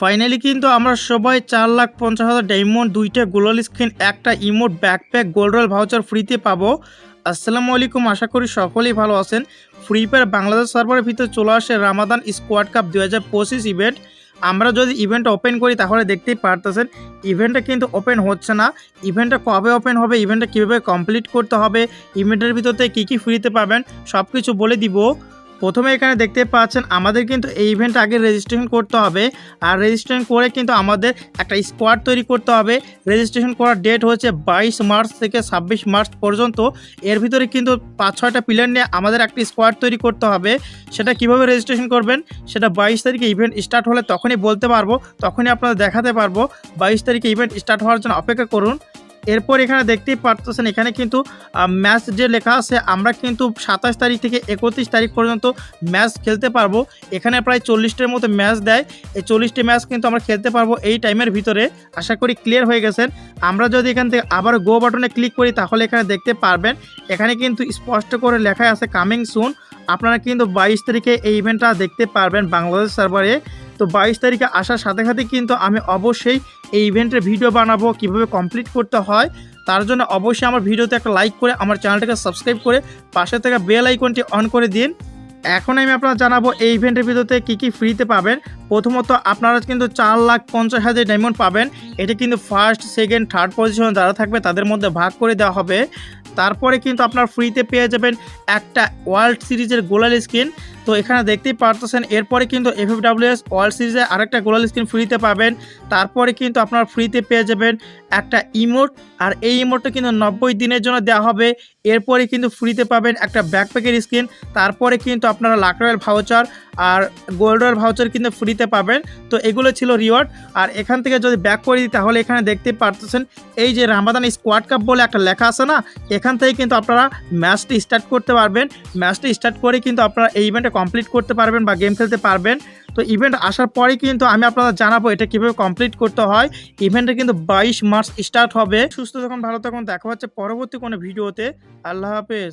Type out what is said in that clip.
Finally কিন্তু আমরা সবাই চার লাখ পঞ্চাশ হাজার ডায়মন্ড দুইটা গোলাল স্ক্রিন একটা emote backpack gold royal voucher ফ্রিতে পাবো। আসসালামু আলাইকুম, আশা করি সকলেই ভালো আছেন। ফ্রি ফায়ার বাংলাদেশ সার্ভারের ভিতরে চলে আসে রামাদান স্কোয়াড কাপ দু হাজার পঁচিশ ইভেন্ট আমরা যদি ইভেন্ট ওপেন করি তাহলে দেখতেই পারতেছেন ইভেন্টটা কিন্তু ওপেন হচ্ছে না। ইভেন্টটা কবে ওপেন হবে ইভেন্টটা কীভাবে কমপ্লিট করতে হবে ইভেন্টের ভিতরতে কী কী ফ্রিতে পাবেন সব কিছু বলে দিব। প্রথমে এখানে দেখতে পাচ্ছেন, আমাদের কিন্তু এই ইভেন্ট আগে রেজিস্ট্রেশন করতে হবে। আর রেজিস্ট্রেশন করে কিন্তু আমাদের একটা স্কোয়াড তৈরি করতে হবে। রেজিস্ট্রেশন করার ডেট হচ্ছে বাইশ মার্চ থেকে ছাব্বিশ মার্চ পর্যন্ত। এর ভিতরে কিন্তু পাঁচ, ছয়টা প্লেয়ার নিয়ে আমাদের একটা স্কোয়াড তৈরি করতে হবে। সেটা কীভাবে রেজিস্ট্রেশন করবেন? সেটা বাইশ তারিখে ইভেন্ট স্টার্ট হলে তখনই বলতে পারব, তখনই আপনাদের দেখাতে পারব। বাইশ তারিখে ইভেন্ট স্টার্ট হওয়ার জন্য অপেক্ষা করুন। এরপর এখানে দেখতেই পারতেছেন, এখানে কিন্তু ম্যাচ যে লেখা আছে, আমরা কিন্তু সাতাশ তারিখ থেকে একত্রিশ তারিখ পর্যন্ত ম্যাচ খেলতে পারব। এখানে প্রায় চল্লিশটার মতো ম্যাচ দেয়। এই চল্লিশটি ম্যাচ কিন্তু আমরা খেলতে পারব এই টাইমের ভিতরে। আশা করি ক্লিয়ার হয়ে গেছেন আমরা যদি এখান থেকে আবার গো বাটনে ক্লিক করি, তাহলে এখানে দেখতে পারবেন, এখানে কিন্তু স্পষ্ট করে লেখা আছে কামিং সুন আপনারা কিন্তু বাইশ তারিখে এই ইভেন্টটা দেখতে পারবেন বাংলাদেশ সার্ভারে তো বাইশ তারিখে আসার সাথে সাথে কিন্তু আমি অবশ্যই এই ইভেন্টের ভিডিও বানাবো, কীভাবে কমপ্লিট করতে হয়। তার জন্য অবশ্যই আমার ভিডিওতে একটা লাইক করে, আমার চ্যানেলটাকে সাবস্ক্রাইব করে, পাশে থাকা বেল আইকনটি অন করে দিন। এখন আমি আপনারা জানাব এই ইভেন্টের ভিডিওতে কী কী ফ্রিতে পাবেন। প্রথমত আপনারা কিন্তু চার লাখ পঞ্চাশ হাজার ডায়মন্ড পাবেন। এটা কিন্তু ফার্স্ট সেকেন্ড থার্ড পজিশন যারা থাকবে তাদের মধ্যে ভাগ করে দেওয়া হবে। তারপরে কিন্তু আপনার ফ্রিতে পেয়ে যাবেন একটা ওয়ার্ল্ড সিরিজের গোলাল স্ক্রিন তো এখানে দেখতেই পারতেছেন, এরপরে কিন্তু এফ এফ ডাব্লিউএস ওয়ার্ল্ড সিরিজে আরেকটা গোলাল স্ক্রিন ফ্রিতে পাবেন। তারপরে কিন্তু আপনারা ফ্রিতে পেয়ে যাবেন একটা ইমোট আর এই ইমোটটা কিন্তু নব্বই দিনের জন্য দেওয়া হবে। এরপরে কিন্তু ফ্রিতে পাবেন একটা ব্যাকপ্যাকের স্ক্রিন তারপরে কিন্তু আপনারা লাখ ভাউচার আর গোল্ড রয়েল ভাউচার কিন্তু ফ্রিতে পাবেন। তো এগুলো ছিল রিওয়ার্ড আর এখান থেকে যদি ব্যাক করে দিই, তাহলে এখানে দেখতে পারতেছেন, এই যে রামাদান স্কোয়াড কাপ বলে একটা লেখা আছে না, এখান থেকে কিন্তু আপনারা ম্যাচটি স্টার্ট করতে পারবেন। ম্যাচটি স্টার্ট করে কিন্তু আপনারা এই ইভেন্টে কমপ্লিট করতে পারবেন বা গেম খেলতে পারবেন। তো ইভেন্ট আসার পরে কিন্তু আমি আপনাদের জানাব এটা কীভাবে কমপ্লিট করতে হয়। ইভেন্টটা কিন্তু বাইশ মার্চ স্টার্ট হবে। সুস্থ যখন ভালো তখন দেখা হচ্ছে পরবর্তী কোনো ভিডিওতে আল্লাহ হাফেজ।